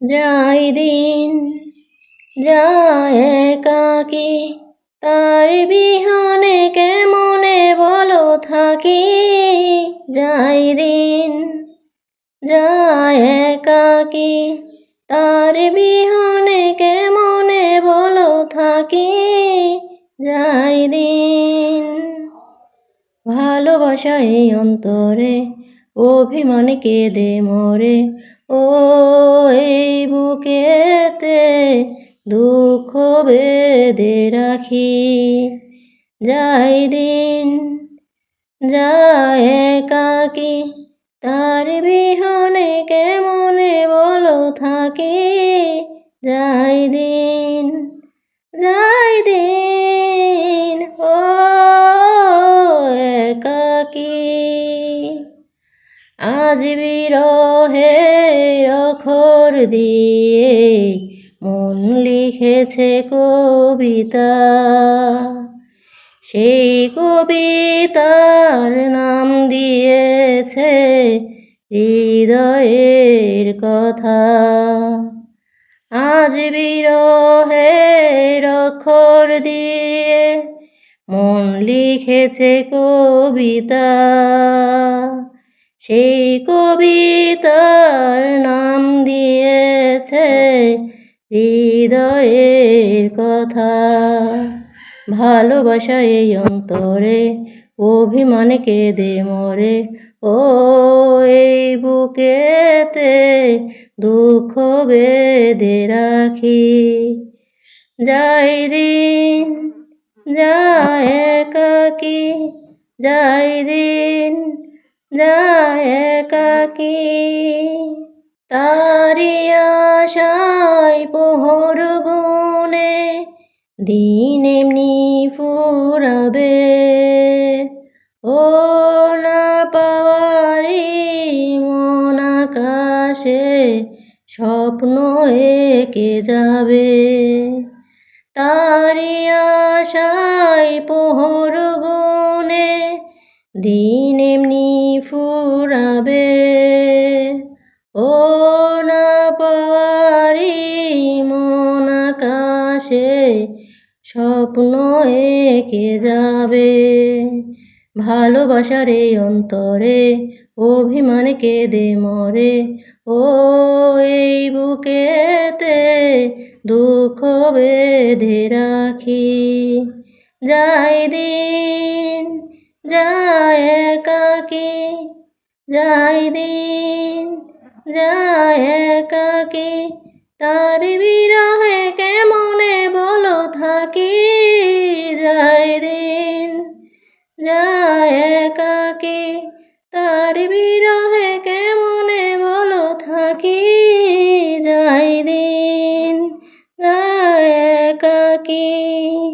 যাই দিন যায় একাকি, তার বিহানে কেমনে বলো থাকি? যাই দিন যায় একাকি, তার বিহানে কেমনে বলো থাকি? যাই দিন ভালোবাসা এই অন্তরে, অভিমান কেঁদে মরে ও এই বুকেতে দুঃখ বেঁধে রাখি। যাই দিন যায় একাকি, তার বিহনে কেমনে বলো থাকি। যাই দিন যাই দিন আজ বিরহে রখর দিয়ে মন লিখেছে কবিতা। সেই কবিতার নাম দিয়েছে হৃদয়ের কথা। আজ বিরহে রক্ষর দিয়ে মন লিখেছে কবিতা। সেই কবিতার নাম দিয়েছে হৃদয়ের কথা। ভালোবাসা এই অন্তরে, অভিমান কেঁদে মরে। ও এই বুকেতে দুঃখ বেঁধে রাখি। যাই দিন যায় একাকি, যাই দিন যায় একাকি তারি আশায় পোহর গুনে দিন এমনি ফুরাবে। ও না পাওয়ারি মন আকাশে স্বপ্ন এঁকে যাবে। তারি আশায় পোহর গুনে দিন এমনি ফুরাবে। ও না পাওয়ারি মন আকাশে, স্বপ্ন এঁকে যাবে। ভালোবাসার এই অন্তরে, অভিমান কেঁদে মরে। ও এই বুকেতে দুঃখ বেঁধে রাখি। যাই দিন যায় একাকি যাই দিন, যায় একাকি। তার বিরহে কেমনে বলো থাকি? যাই দিন, যায় একাকি। তার বিরহে কেমনে বলো থাকি? যাই দিন, যায় একাকি।